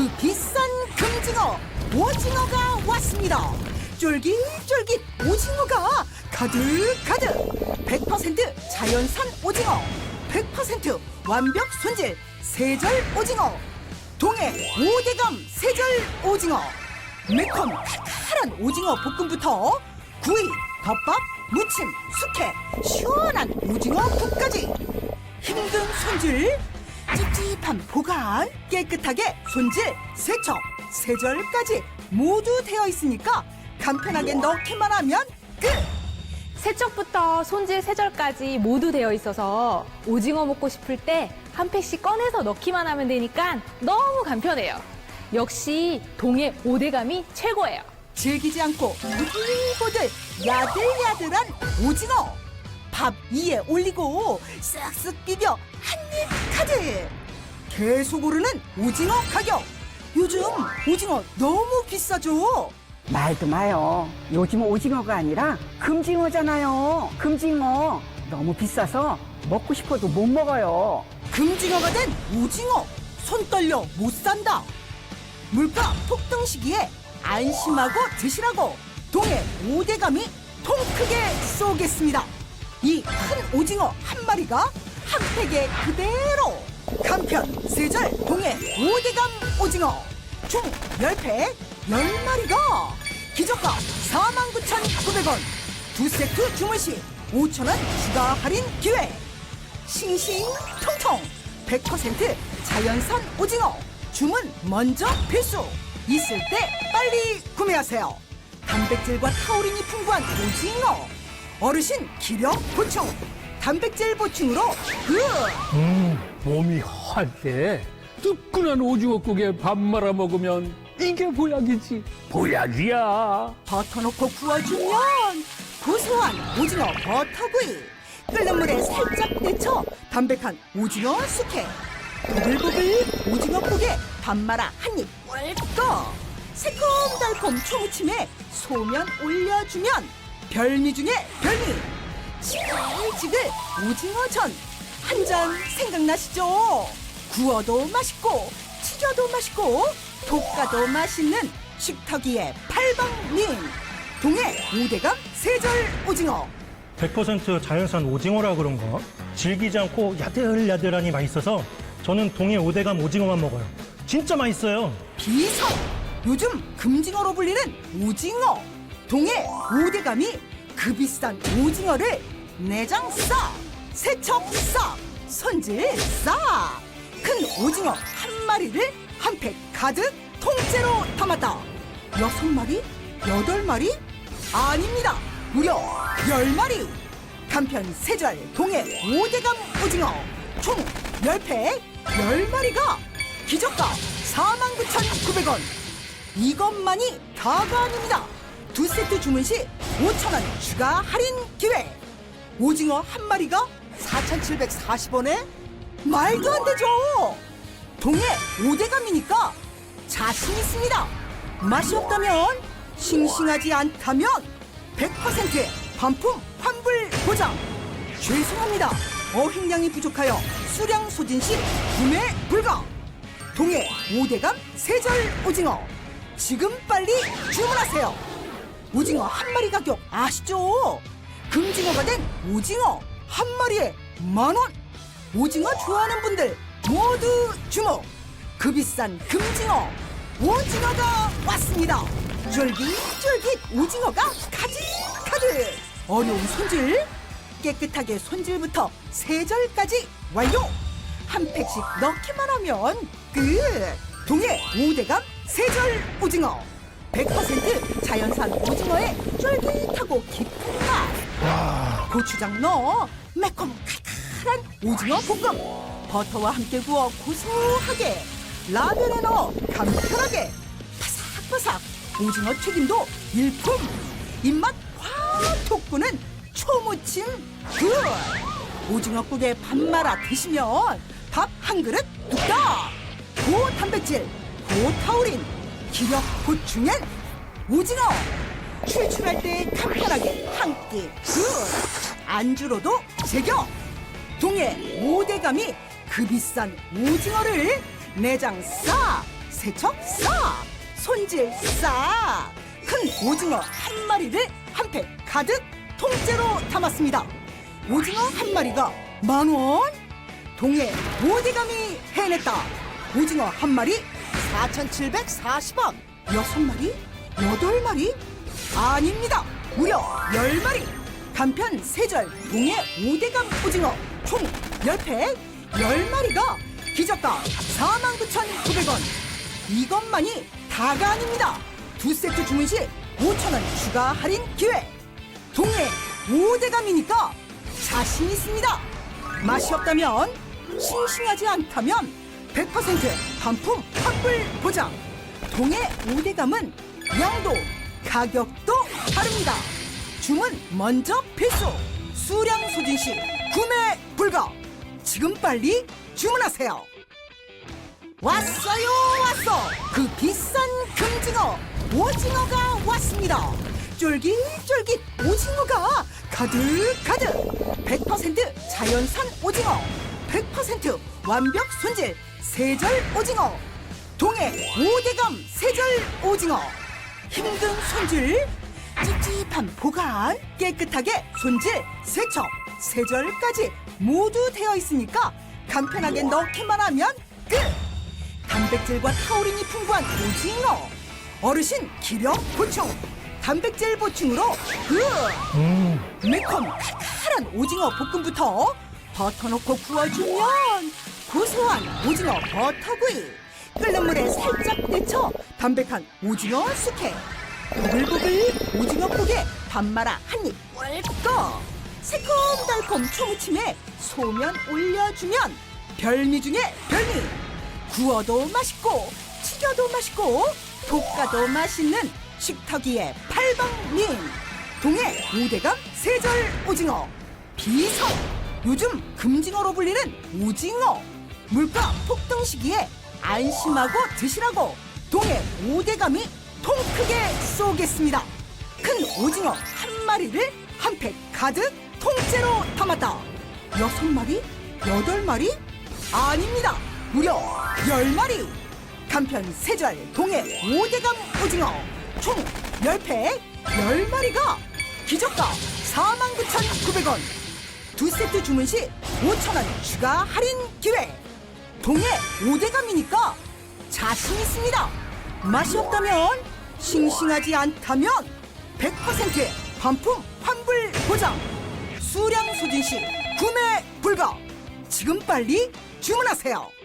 그 비싼 금징어 오징어가 왔습니다. 쫄깃쫄깃 오징어가 가득가득. 100% 자연산 오징어 100% 완벽 손질 세절 오징어 동해 오대감 세절 오징어. 매콤 칼칼한 오징어 볶음부터 구이, 덮밥, 무침, 숙회, 시원한 오징어 국까지. 힘든 손질, 찝찝한 보관, 깨끗하게 손질, 세척, 세절까지 모두 되어 있으니까 간편하게 넣기만 하면 끝! 세척부터 손질 세절까지 모두 되어 있어서 오징어 먹고 싶을 때 한 팩씩 꺼내서 넣기만 하면 되니까 너무 간편해요. 역시 동해 오대감이 최고예요. 질기지 않고 보들보들 야들야들한 오징어 밥 위에 올리고 쓱쓱 비벼 한입 가득 계속 오르는 오징어 가격 요즘 오징어 너무 비싸죠 말도 마요. 요즘 오징어가 아니라 금징어잖아요. 금징어. 너무 비싸서 먹고 싶어도 못 먹어요. 금징어가 된 오징어 손 떨려 못 산다 물가 폭등 시기에 안심하고 드시라고 동해 오대감이 통 크게 쏘겠습니다 이 큰 오징어 한 마리가 한 팩에 그대로 간편 세절 동해 오대감 오징어. 총 10팩 10마리가 기저가 49,900원. 두 세트 주문 시 5,000원 추가 할인 기회. 싱싱 통통 100% 자연산 오징어. 주문 먼저 필수. 있을 때 빨리 구매하세요. 단백질과 타우린이 풍부한 오징어 어르신 기력 보충 단백질 보충으로 그 음, 몸이 허할 때 뜨끈한 오징어국에 밥 말아 먹으면 이게 보약이지. 보약이야. 버터 넣고 구워주면 고소한 오징어 버터구이 끓는 물에 살짝 데쳐 담백한 오징어 숙회 보글보글 오징어 국에 밥 말아 한입 꿀꺽 새콤달콤 초무침에 소면 올려주면 별미 중에 별미. 지글지글 오징어전. 한 잔 생각나시죠? 구워도 맛있고 튀겨도 맛있고 볶아도 맛있는 식탁위의 팔방민 동해 오대감 세절 오징어. 100% 자연산 오징어라 그런가 질기지 않고 야들야들하니 맛있어서 저는 동해 오대감 오징어만 먹어요. 진짜 맛있어요. 비성 요즘 금징어로 불리는 오징어 동해 오대감이 그 비싼 오징어를 내장 싸 세척 싸 손질 싸 큰 오징어 한 마리를 한 팩 가득 통째로 담았다. 여섯 마리 여덟 마리? 아닙니다. 무려 열 마리. 간편 세절 동해 오대감 오징어 총 열팩 열마리가 기저가 49,900원. 이것만이 다가 아닙니다 두 세트 주문 시 5,000원 추가 할인 기회. 오징어 한 마리가 4,740원에 말도 안 되죠. 동해 오대감이니까 자신 있습니다. 맛이 없다면 싱싱하지 않다면 100% 반품 환불 보장. 죄송합니다. 어획량이 부족하여 수량 소진 시 구매 불가. 동해 오대감 세절 오징어. 지금 빨리 주문하세요 오징어 한 마리 가격 아시죠? 금징어가 된 오징어 한 마리에 만 원. 오징어 좋아하는 분들 모두 주목. 그 비싼 금징어 오징어가 왔습니다. 쫄깃쫄깃 오징어가 가득가득. 어려운 손질 깨끗하게 손질부터 세절까지 완료. 한 팩씩 넣기만 하면 끝. 동해 오대감 세절 오징어 100% 자연산 오징어의 쫄깃하고 깊은 맛. 고추장 넣어 매콤 칼칼한 오징어 볶음. 버터와 함께 구워 고소하게 라면에 넣어 간편하게 바삭바삭 오징어 튀김도 일품. 입맛 확 돋구는 초무침 굿 오징어국에 밥 말아 드시면 밥 한 그릇 뚝딱. 고단백질 고타우린 기력 보충엔 오징어! 출출할 때 간편하게 한 끼 굿 안주로도 제격 동해 오대감이 그 비싼 오징어를 내장 싸 세척 싹 손질 싹큰 오징어 한 마리를 한 팩 가득 통째로 담았습니다. 오징어 한 마리가 만원? 동해 오대감이 해냈다. 오징어 한 마리 4,740원. 여섯 마리? 여덟 마리? 아닙니다. 무려 열 마리. 간편 세절 동해 오대감 오징어 총 10팩. 10마리가 기저가 49,900원. 이것만이 다가 아닙니다. 두 세트 주문 시 5,000원 추가 할인 기회. 동해 오대감이니까 자신 있습니다. 맛이 없다면 싱싱하지 않다면 100% 반품 환불 보장. 동해 오대감은 양도 가격도 다릅니다. 주문 먼저 필수. 수량 소진 시 구매 불가. 지금 빨리 주문하세요. 왔어요 왔어. 그 비싼 금징어 오징어가 왔습니다. 쫄깃쫄깃 오징어가 가득가득. 100% 자연산 오징어 100% 완벽 손질 세절 오징어 동해 오대감 세절 오징어. 힘든 손질 찝찝한 보관 깨끗하게 손질 세척 세절까지 모두 되어 있으니까 간편하게 넣기만 하면 끝. 단백질과 타우린이 풍부한 오징어 어르신 기력 보충 단백질 보충으로 그 매콤 칼칼한 오징어 볶음부터 버터 넣고 구워주면 고소한 오징어 버터구이. 끓는 물에 살짝 데쳐 담백한 오징어 숙회. 보글보글 오징어 국에 밥 말아 한입 꿀꺽 새콤달콤 초무침에 소면 올려주면 별미 중에 별미. 구워도 맛있고 튀겨도 맛있고 볶아도 맛있는 식탁위의 팔방민 동해 오대감 세절 오징어. 비성 요즘 금징어로 불리는 오징어 물가 폭등 시기에 안심하고 드시라고 동해 오대감이 통 크게 쏘겠습니다. 큰 오징어 한 마리를 한 팩 가득 통째로 담았다. 여섯 마리? 여덟 마리? 아닙니다. 무려 열 마리. 간편 세절 동해 오대감 오징어 총 10팩 10마리가 기저가 49,900원. 두 세트 주문 시 5,000원 추가 할인 기회 동해 오대감이니까 자신 있습니다. 맛이 없다면 싱싱하지 않다면 100% 반품 환불 보장. 수량 소진 시 구매 불가. 지금 빨리 주문하세요